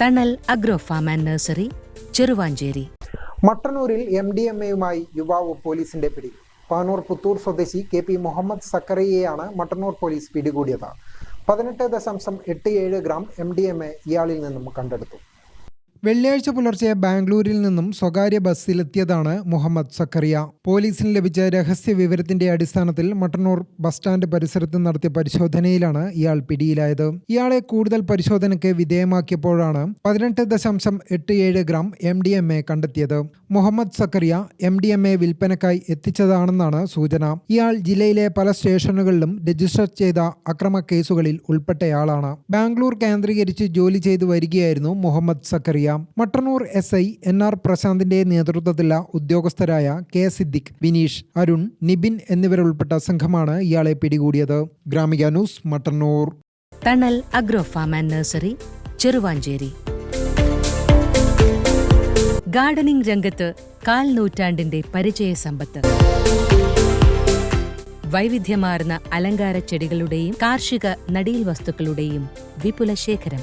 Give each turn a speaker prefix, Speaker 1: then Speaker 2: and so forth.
Speaker 1: Thanal agro farm and nursery Cheruvanchery.
Speaker 2: മട്ടന്നൂരിൽ M D M എയുമായി യുവാവ് പോലീസിന്റെ പിടി പാനൂർ പുത്തൂർ സ്വദേശി കെ പി മുഹമ്മദ് സക്കറയെയാണ് മട്ടന്നൂർ പോലീസ് പിടികൂടിയത്. പതിനെട്ട് ദശാംശം എട്ട് ഏഴ് gram M D M A ഇയാളിൽ നിന്നും കണ്ടെടുത്തു. വെള്ളിയാഴ്ച പുലർച്ചെ ബാംഗ്ലൂരിൽ നിന്നും സ്വകാര്യ ബസ്സിലെത്തിയതാണ് മുഹമ്മദ് സക്കറിയ. പോലീസിന് ലഭിച്ച രഹസ്യ വിവരത്തിന്റെ അടിസ്ഥാനത്തിൽ മട്ടന്നൂർ ബസ് സ്റ്റാൻഡ് പരിസരത്ത് നടത്തിയ പരിശോധനയിലാണ് ഇയാൾ പിടിയിലായത്. ഇയാളെ കൂടുതൽ പരിശോധനയ്ക്ക് വിധേയമാക്കിയപ്പോഴാണ് പതിനെട്ട് ദശാംശം എട്ട് ഏഴ് gram M D M A കണ്ടെത്തിയത്. Muhammad Zakariya M D M A വിൽപ്പനക്കായി എത്തിച്ചതാണെന്നാണ് സൂചന. ഇയാൾ ജില്ലയിലെ പല സ്റ്റേഷനുകളിലും രജിസ്റ്റർ ചെയ്ത അക്രമ കേസുകളിൽ ഉൾപ്പെട്ടയാളാണ്. ബാംഗ്ലൂർ കേന്ദ്രീകരിച്ച് ജോലി ചെയ്തു വരികയായിരുന്നു Muhammad Zakariya. Mattannur S I N R പ്രശാന്തിന്റെ നേതൃത്വത്തിലുള്ള ഉദ്യോഗസ്ഥരായ കെ സിദ്ദിഖ് വിനീഷ് അരുൺ നിബിൻ എന്നിവരുൾപ്പെട്ട സംഘമാണ് ഇയാളെ പിടികൂടിയത്. Gramika news Mattannur.
Speaker 1: Thanal agro farm and nursery Cheruvanchery. Gardening രംഗത്ത് കാൽ നൂറ്റാണ്ടിന്റെ പരിചയ സമ്പത്ത്. വൈവിധ്യമാർന്ന അലങ്കാര ചെടികളുടെയും കാർഷിക നടീൽ വസ്തുക്കളുടെയും വിപുല ശേഖരം